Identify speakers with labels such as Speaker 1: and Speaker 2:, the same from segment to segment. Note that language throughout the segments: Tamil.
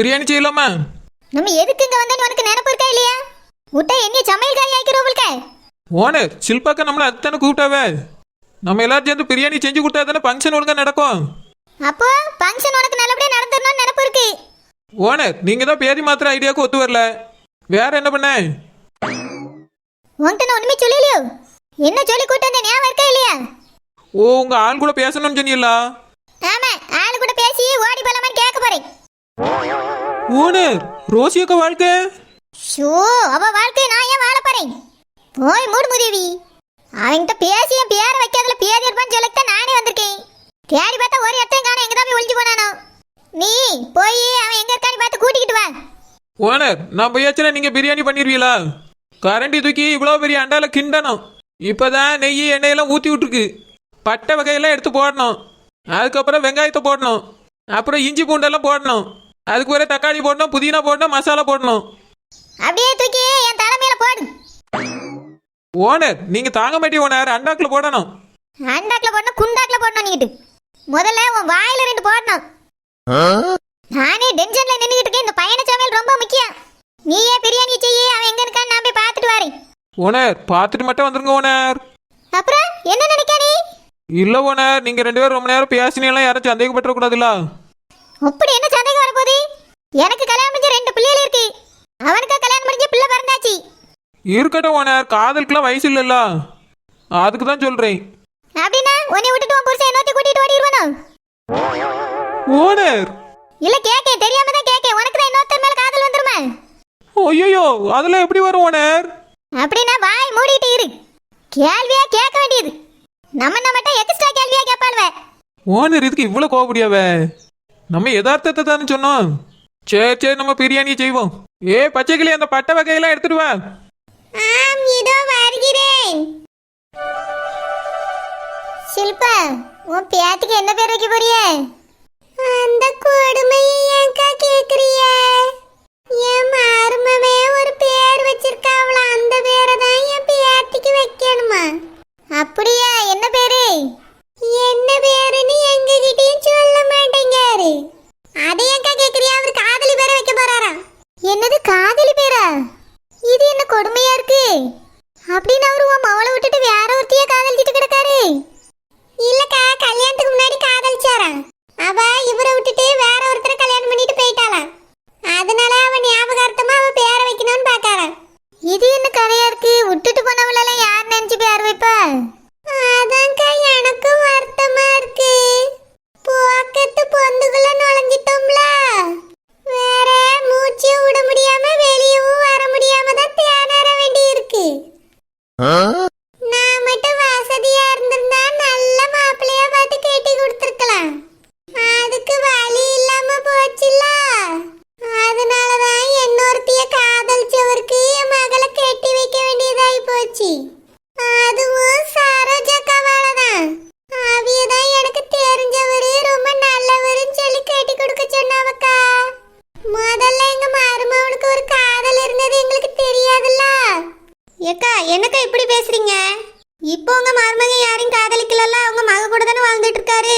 Speaker 1: பிரியாணி செய்யலாமா?
Speaker 2: நம்ம எதுக்கு இங்க வந்தோன்னு உனக்கு நினைப்பு இருக்கா இல்லையா? முட்டை என்ன சமையல்காரி ஆக்கிறவங்களுக்கு
Speaker 1: ஓனர் சில்பாக்கா நம்மளை அதுதானே கூப்பிட்டாவே? நம்ம எல்லாரும் சேர்ந்து பிரியாணி செஞ்சு கொடுத்தா தானே ஃபங்க்ஷன் ஒழுங்கா நடக்கும்?
Speaker 2: அப்போ ஃபங்க்ஷன் உனக்கு நல்லபடியா நடந்துடணும்னு நினைப்பு இருக்கு.
Speaker 1: ஓனர் நீங்க தான் பேதி மாத்திர ஐடியாவுக்கு ஒத்து வரல. வேற என்ன பண்ண?
Speaker 2: உன்கிட்ட நான் ஒண்ணுமே சொல்லலையோ? என்ன சொல்லி கூட்டு வந்த ஞாபகம் இருக்கா இல்லையா?
Speaker 1: ஓ உங்க ஆள் கூட பேசணும்னு சொன்னீங்களா
Speaker 2: ஆமா ஆளு கூட பேசி ஓடி போலாமான்னு கேட்க போறேன்
Speaker 1: ஓனர் ரோசியக்கா வாழ்க்கை?
Speaker 2: ஷோ அவ வாழ்க்கையை நான் ஏன் வாழ போறேன்? போய் மூடு முதியவி அவன்கிட்ட பேசி என் பேரை வைக்காதல பேர் இருப்பான்னு சொல்லித்தான் நானே வந்திருக்கேன். தேடி பார்த்தா ஒரு இடத்தையும் காண எங்க தான் போய் ஒளிஞ்சு போனானோ. நீ போய் அவன் எங்க இருக்கான்னு பார்த்து கூட்டிக்கிட்டு வா.
Speaker 1: ஓனர் நான் போயாச்சுன்னா நீங்க பிரியாணி பண்ணிருவீங்களா கரண்டி தூக்கி இவ்வளோ பெரிய அண்டால கிண்டணும். இப்போதான் நெய் எண்ணெயெல்லாம் ஊற்றி விட்டுருக்கு. பட்டை வகையெல்லாம் எடுத்து போடணும். அதுக்கப்புறம் வெங்காயத்தை போடணும். அப்புறம் இஞ்சி பூண்டெல்லாம் போடணும். அதுக்கு ஒரே தக்காளி போடணும் புதினா போடணும் மசாலா போடணும்.
Speaker 2: அப்படியே தூக்கி என் தலைமையில போடு.
Speaker 1: ஓனர் நீங்க தாங்க மாட்டீங்க ஓனர் அண்டாக்குல போடணும்.
Speaker 2: அண்டாக்குல போடணும் குண்டாக்குல போடணும் நீட்டு முதல்ல உன் வாயில ரெண்டு போடணும். நானே டென்ஷன்ல நின்றுட்டு இருக்கேன் இந்த பையன சமையல் ரொம்ப முக்கியம். நீயே பிரியாணி செய்ய அவன் எங்க இருக்கான்னு நான் போய் பார்த்துட்டு வரேன்.
Speaker 1: ஓனர் பார்த்துட்டு மட்டும் வந்துருங்க ஓனர்
Speaker 2: அப்புறம் என்ன நினைக்க நீ?
Speaker 1: இல்ல ஓனர் நீங்க ரெண்டு பேரும் ரொம்ப நேரம் பேசினீங்களா யாரும் சந்தேகப்பட்டுறக்கூடாதுல்ல
Speaker 2: அப்படி என்ன சந்தேகம் வரப்போகுது? எனக்கு கல்யாணம் முடிஞ்ச ரெண்டு பிள்ளைகள் இருக்கு. அவனுக்கு கல்யாணம் முடிஞ்ச பிள்ளை பிறந்தாச்சு.
Speaker 1: இருக்கட்டும் ஓனர் காதலுக்குலாம் வயசு இல்லைல்ல. அதுக்கு தான் சொல்றேன்.
Speaker 2: அப்படின்னா உன்னை விட்டுட்டு உன் புருஷன் என்னத்தை கூட்டிட்டு ஓடிடுவானோ?
Speaker 1: ஓனர்!
Speaker 2: இல்ல கேக்க தெரியாம தான் கேக்க உனக்கு தான் இன்னொருத்தர் மேல காதல் வந்துருமா?
Speaker 1: ஐயோ அதெல்லாம் எப்படி வரும் ஓனர்?
Speaker 2: அப்படின்னா வாய் மூடிட்டு இரு. கேள்வியா கேட்க வேண்டியது. நம்ம நம்மட்ட எக்ஸ்ட்ரா கேள்வியா கேட்பாள்வ.
Speaker 1: ஓனர் இதுக்கு இவ்வளோ கோவப்படியாவே? நம்ம யதார்த்தத்தை தானே சொன்னோம். சரி சரி நம்ம பிரியாணி செய்வோம். ஏ பச்சைக்கிளி அந்த பட்டை வகையெல்லாம் எடுத்துட்டு வா.
Speaker 2: ஆம் இதோ வருகிறேன். ஷில்பா உன் பேத்துக்கு என்ன பேர் வைக்க போறிய? அந்த கொடுமையை ஏன்க்கா கேக்குறிய? என் மருமவே ஒரு பேர் வச்சிருக்காவளா? அந்த பேரை தான் என் பேத்திக்கு வைக்கணுமா? அப்படியா என்ன பேரு? என்ன பேருன்னு எங்க கிட்டயும் சொல்ல மாட்டேங்காரு. அதை ஏன்க்கா கேக்குறியா? அவர் காதலி பேரை வைக்க போறாரா? என்னது காதலி பேரா? இது என்ன கொடுமையா இருக்கு? அப்படின்னு அவரு உன் மவளை விட்டுட்டு வேற என்னக்கா இப்படி பேசுறீங்க? இப்போ உங்க மருமக யாரையும் காதலிக்கலல்ல அவங்க மக கூட தானே வாழ்ந்துட்டு இருக்காரு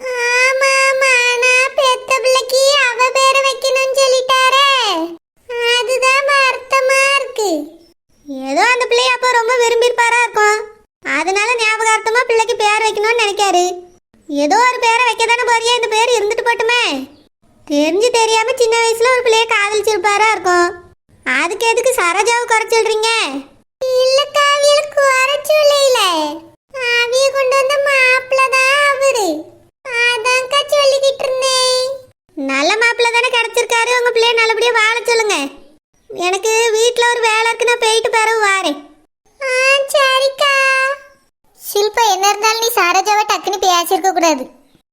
Speaker 2: ஆமா ஆமா. நான் பெத்த பிள்ளைக்கு அவ பேரை வைக்கணும்னு சொல்லிட்டாரே. அதுதான் வருத்தமா இருக்கு. ஏதோ அந்த பிள்ளைய அப்போ ரொம்ப விரும்பியிருப்பாரா இருக்கும். அதனால ஞாபகார்த்தமா பிள்ளைக்கு பேர் வைக்கணும்னு நினைக்காரு. ஏதோ ஒரு பேரை வைக்க தானே போறியா இந்த பேர் இருந்துட்டு போட்டுமே. தெரிஞ்சு தெரியாம சின்ன வயசுல ஒரு பிள்ளைய காதலிச்சிருப்பாரா இருக்கும். அதுக்கு எதுக்கு சரோஜாவை குறை சொல்றீங்க? இல்ல காவியல் குறை சொல்லல கொண்டு வந்த மாப்பிள்ள தான் அவரு. அதான்க்கா சொல்லிக்கிட்டு நல்ல மாப்பிள்ள தானே கிடைச்சிருக்காரு. உங்க பிள்ளைய நல்லபடியா வாழ சொல்லுங்க. எனக்கு வீட்ல ஒரு வேலை இருக்கு நான் போயிட்டு பிறகு வாரேன். சரிக்கா. ஷில்பா என்ன இருந்தாலும் நீ சரோஜாவை டக்குன்னு பேசியிருக்க கூடாது.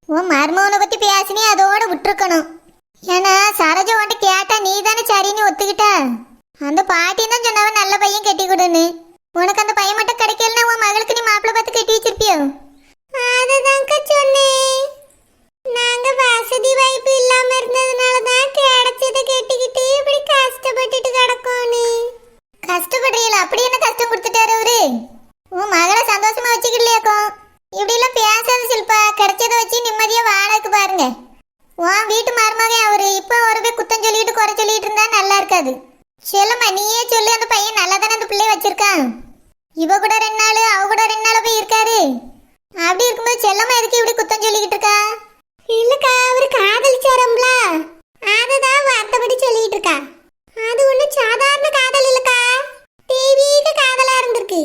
Speaker 2: உன் மருமவனை பத்தி பேசினே அதோட விட்டுருக்கணும். ஏன்னா சரோஜா உன்ட்ட கேட்டா நீ தானே சரின்னு ஒத்துக்கிட்ட? அந்த பாட்டி தான் சொன்னவன் நல்ல பையன் கட்டி கொடுன்னு. உனக்கு அந்த பையன் மட்டும் கிடைக்கலன்னா உன் மகளுக்கு நீ மாப்பிள்ளை பார்த்து கட்டி வச்சிருப்பியோ? அதுதான் சொன்னேன். நாங்க வசதி வாய்ப்பு இல்லாம இருந்ததுனால தான் கிடைச்சத கட்டிக்கிட்டு இப்படி கஷ்டப்பட்டுட்டு கிடக்கோனே கஷ்டப்படுறீங்களா? அப்படி என்ன கஷ்டம் கொடுத்துட்டாரு அவரு? உன் மகளை சந்தோஷமா வச்சுக்கலையாக்கோ இப்படிலாம் எல்லாம் பேசாத சில்பா கிடைச்சத வச்சு நிம்மதியா வாழக்கு பாருங்க. உன் வீட்டு மருமகன் அவரு இப்போ அவரை போய் குத்தம் சொல்லிட்டு குறை சொல்லிட்டு இருந்தா நல்லா இருக்காது. செல்லுமா நீயே சொல்லு அந்த பையன் நல்லா தானே அந்த பிள்ளை வச்சிருக்கான்? இவ கூட ரெண்டு நாள் அவ கூட ரெண்டு நாள் போய் இருக்காரு. அப்படி இருக்கும்போது செல்லம்மா எதுக்கு இப்படி குத்தம் சொல்லிக்கிட்டு இருக்கா? இல்லக்கா அவரு காதலிச்சாரம்ல. அததான் வார்த்தைப்படி சொல்லிட்டு இருக்கா. அது ஒண்ணு சாதாரண காதல் இல்லக்கா. தெய்வீக காதலா இருந்திருக்கு.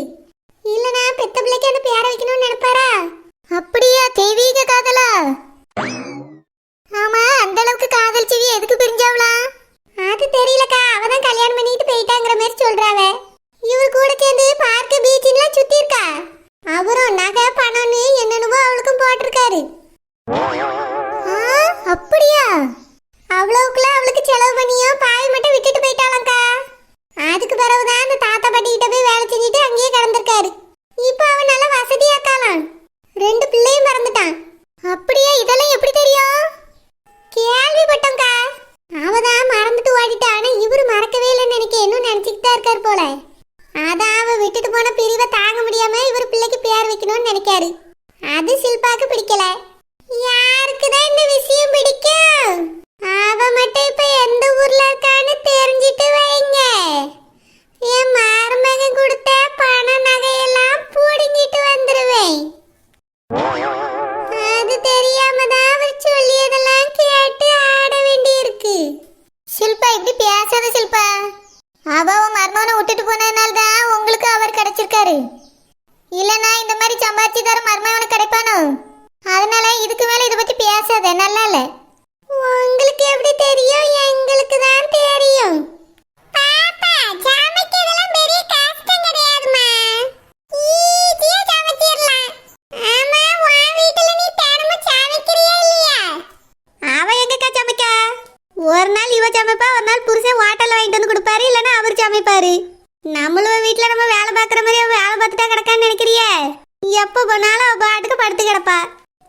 Speaker 2: எப்போ போனாலும் பாட்டுக்கு படுத்து கிடப்பா.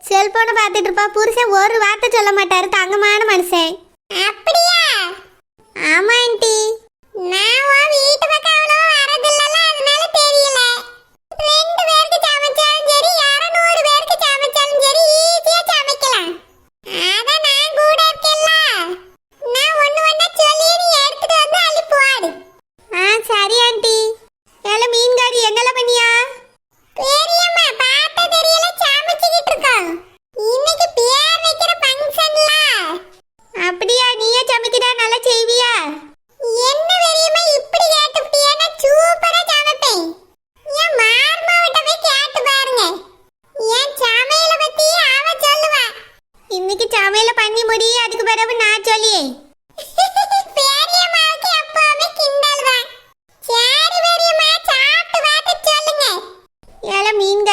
Speaker 2: செல்போனை பார்த்துட்டு இருப்பா. புருஷன் ஒரு வார்த்தை சொல்ல மாட்டாரு. தங்கமான மனுஷன். அப்படியா? ஆமா ஆண்டி. நான் உன் வீட்டு பக்கம் அவ்வளோ வரதில்ல அதனால ரெண்டு பேருக்கு சமைச்சாலும் சரி யாரோ பேருக்கு சமைச்சாலும் சரி ஈஸியா சமைக்கலாம். ஆனா நான் கூட இருக்கேன்ல. நான் ஒண்ணு ஒண்ணா சொல்லி நீ வந்து அள்ளி ஆ சரி ஆண்டி.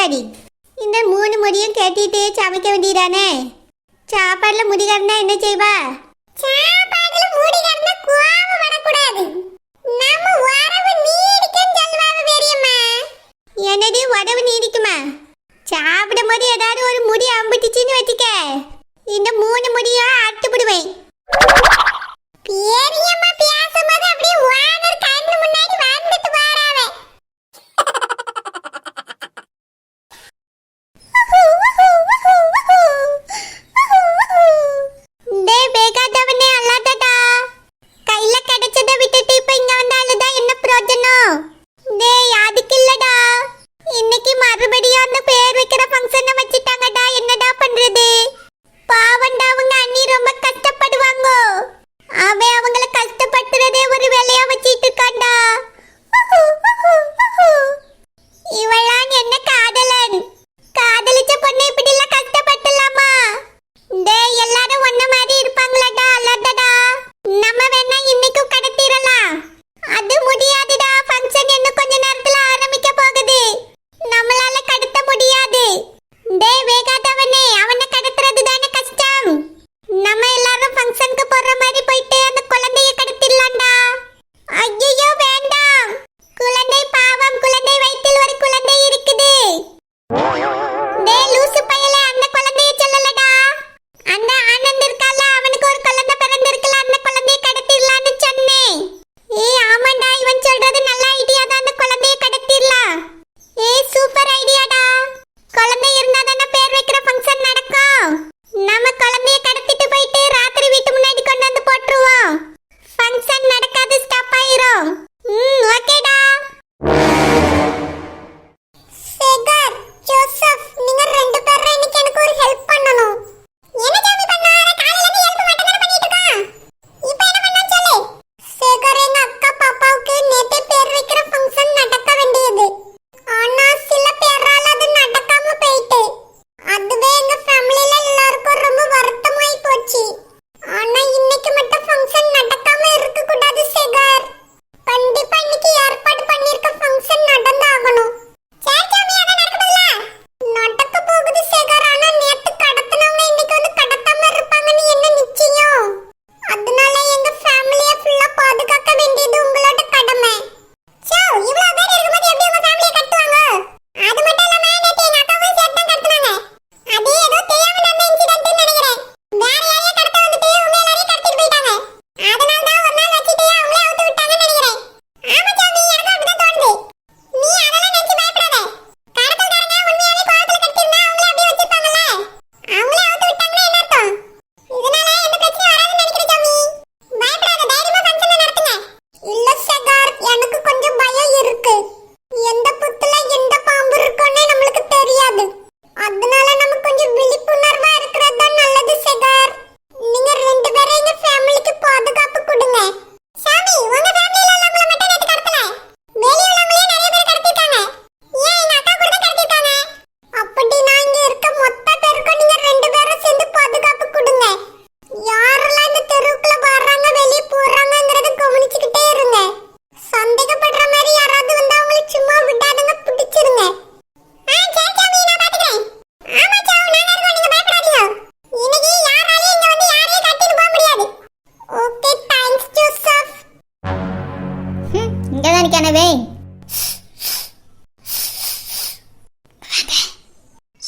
Speaker 2: கொண்டாடி இந்த மூணு முடியும் கட்டிட்டு சமைக்க வேண்டியதானே? சாப்பாடில் முடி என்ன செய்வா?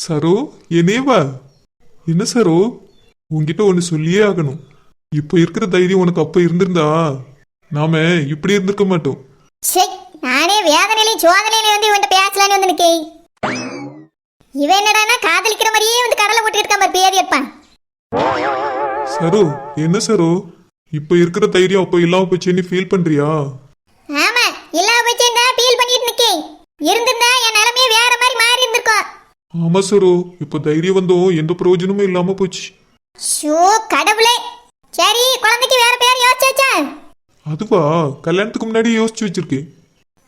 Speaker 3: சரோ என்னேவா என்ன சரோ? உன்கிட்ட ஒன்று சொல்லியே ஆகணும். இப்போ இருக்கிற தைரியம் உனக்கு அப்போ இருந்திருந்தா நாம இப்படி இருந்திருக்க மாட்டோம்.
Speaker 2: சே நானே வேதனையிலையும் சோதனையிலையும் வந்து இவன்ட்ட பேசலான்னு வந்து நிக்கேன். இவன் என்னடான்னா காதலிக்கிற மாதிரியே வந்து கடலை போட்டுக்கிட்டு இருக்கான் பாரு பேதி இருப்பான்
Speaker 3: சரோ என்ன சரோ? இப்போ இருக்கிற தைரியம் அப்போ இல்லாம போச்சுன்னு ஃபீல் பண்றியா?
Speaker 2: ஆமா இல்லாம போச்சு இருந்தா ஃபீல் பண்ணிட்டு நிக்கேன். இருந்திருந்தா என் நிலைமையே வேற மாதிரி மாறி இருந்திருக்கும்.
Speaker 3: ஆமா சரோ இப்போ தைரியம் வந்தோம் எந்த பிரயோஜனமும் இல்லாம போச்சு.
Speaker 2: ஷோ கடவுளே. சரி குழந்தைக்கு வேற பேர் யோசிச்சாச்சா
Speaker 3: அதுவா? கல்யாணத்துக்கு முன்னாடி யோசிச்சு வச்சிருக்கேன்.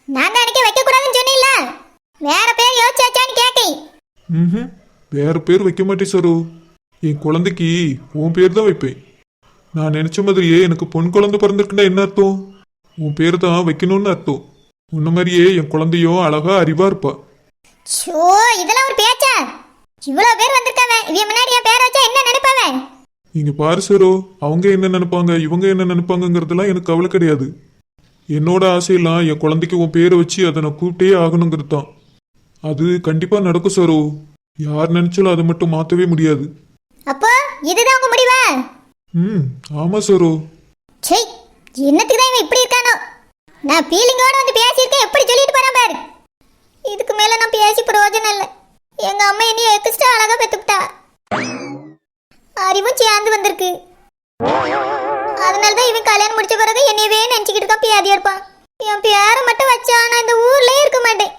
Speaker 2: நான் தான் அன்னைக்கு வைக்க கூடாதுன்னு சொன்னீல்ல வேற பேர் யோசிச்சாச்சான்னு கேட்டேன்.
Speaker 3: ம் வேற பேர் வைக்க மாட்டேன் சரோ. என் குழந்தைக்கு உன் பேர் தான் வைப்பேன். நான் நினைச்ச மாதிரியே எனக்கு பொன் குழந்தை பிறந்திருக்குன்னா என்ன அர்த்தம்? உன் பேர் தான் வைக்கணும்னு அர்த்தம். உன்ன மாதிரியே என் குழந்தையும் அழகா அறிவா இருப்பா.
Speaker 2: ஷோ இதெல்லாம் ஒரு பேச்சா? இவ்வளவு பேர் வந்திருக்காங்க. இவன் முன்னாடி என் பேரை வச்சா என்ன நினைப்பாவ
Speaker 3: இங்க பாரு சரோ அவங்க என்ன நினைப்பாங்க இவங்க என்ன நினைப்பாங்கங்கிறதெல்லாம் எனக்கு கவலை கிடையாது. என்னோட ஆசையெல்லாம் என் குழந்தைக்கு உன் பேரை வச்சு அதை நான் கூப்பிட்டே ஆகணுங்கிறது தான். அது கண்டிப்பா நடக்கும் சரோ. யார் நினைச்சாலும் அதை மட்டும் மாத்தவே முடியாது.
Speaker 2: அப்போ இதுதான் உங்க முடிவா?
Speaker 3: ம் ஆமா சரோ.
Speaker 2: சே என்னத்துக்கு தான் இவன் இப்படி இருக்கானோ? நான் ஃபீலிங்கோட வந்து பேசியிருக்கேன் எப்படி சொல்லிட்டு போறான் பாரு. இதுக்கு மேல நான் பேசி பிரயோஜனம் இல்லை. எங்க அம்மா இனி எக்ஸ்ட்ரா அழகா பெத்துக்கிட்டா. அறிவும் சேர்ந்து வந்திருக்கு. அதனால தான் இவன் கல்யாணம் முடிச்ச பிறகு என்னையவே நினச்சிக்கிட்டு இருக்கான் பியாதியா இருப்பான். என் பேரை மட்டும் வச்சா நான் இந்த ஊர்லயே இருக்க மாட்டேன்.